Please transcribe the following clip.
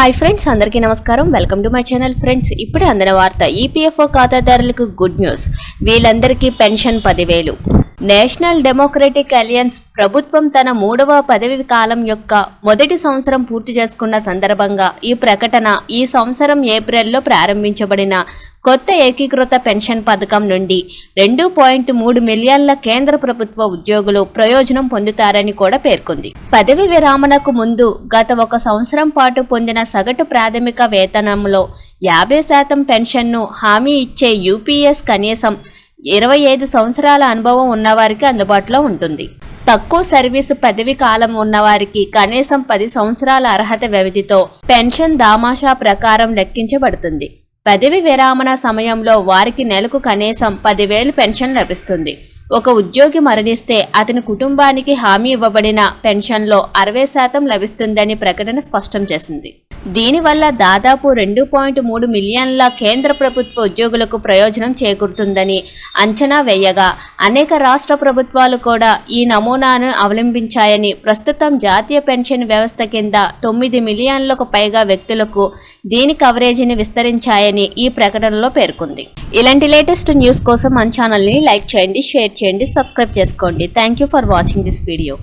Hi friends అందరికీ నమస్కారం. Welcome to my channel friends. ఇప్పుడే అందిన వార్త ఈపీఎఫ్ఓ ఖాతాదారులకు గుడ్ న్యూస్. వీళ్ళందరికీ పెన్షన్ పదివేలు. నేషనల్ డెమోక్రటిక్ అలియన్స్ ప్రభుత్వం తన మూడవ పదవి కాలం యొక్క మొదటి సంవత్సరం పూర్తి చేసుకున్న సందర్భంగా ఈ ప్రకటన ఈ సంవత్సరం ఏప్రిల్లో ప్రారంభించబడిన కొత్త ఏకీకృత పెన్షన్ పథకం నుండి రెండు పాయింట్ మూడు మిలియన్ల కేంద్ర ప్రభుత్వ ఉద్యోగులు ప్రయోజనం పొందుతారని కూడా పేర్కొంది. పదవి విరామణకు ముందు గత ఒక సంవత్సరం పాటు పొందిన సగటు ప్రాథమిక వేతనంలో యాభై శాతం పెన్షన్ను హామీ ఇచ్చే యూపీఎస్ కనీసం ఇరవై ఐదు సంవత్సరాల అనుభవం ఉన్నవారికి అందుబాటులో ఉంటుంది. తక్కువ సర్వీసు పదవి కాలం ఉన్నవారికి కనీసం పది సంవత్సరాల అర్హత వ్యవధితో పెన్షన్ దామాషా ప్రకారం లెక్కించబడుతుంది. పదవి విరామణ సమయంలో వారికి నెలకు కనీసం పదివేలు పెన్షన్ లభిస్తుంది. ఒక ఉద్యోగి మరణిస్తే అతని కుటుంబానికి హామీ ఇవ్వబడిన పెన్షన్లో అరవై శాతం లభిస్తుందని ప్రకటన స్పష్టం చేసింది. దీనివల్ల దాదాపు రెండు పాయింట్ మూడు మిలియన్ల కేంద్ర ప్రభుత్వ ఉద్యోగులకు ప్రయోజనం చేకూరుతుందని అంచనా వేయగా అనేక రాష్ట్ర ప్రభుత్వాలు కూడా ఈ నమూనాను అవలంబించాయని ప్రస్తుతం జాతీయ పెన్షన్ వ్యవస్థ కింద తొమ్మిది మిలియన్లకు పైగా వ్యక్తులకు దీని కవరేజీని విస్తరించాయని ఈ ప్రకటనలో పేర్కొంది. ఇలాంటి లేటెస్ట్ న్యూస్ కోసం మన ఛానల్ని లైక్ చేయండి షేర్ చేయండి సబ్స్క్రైబ్ చేసుకోండి. Thank you for watching this video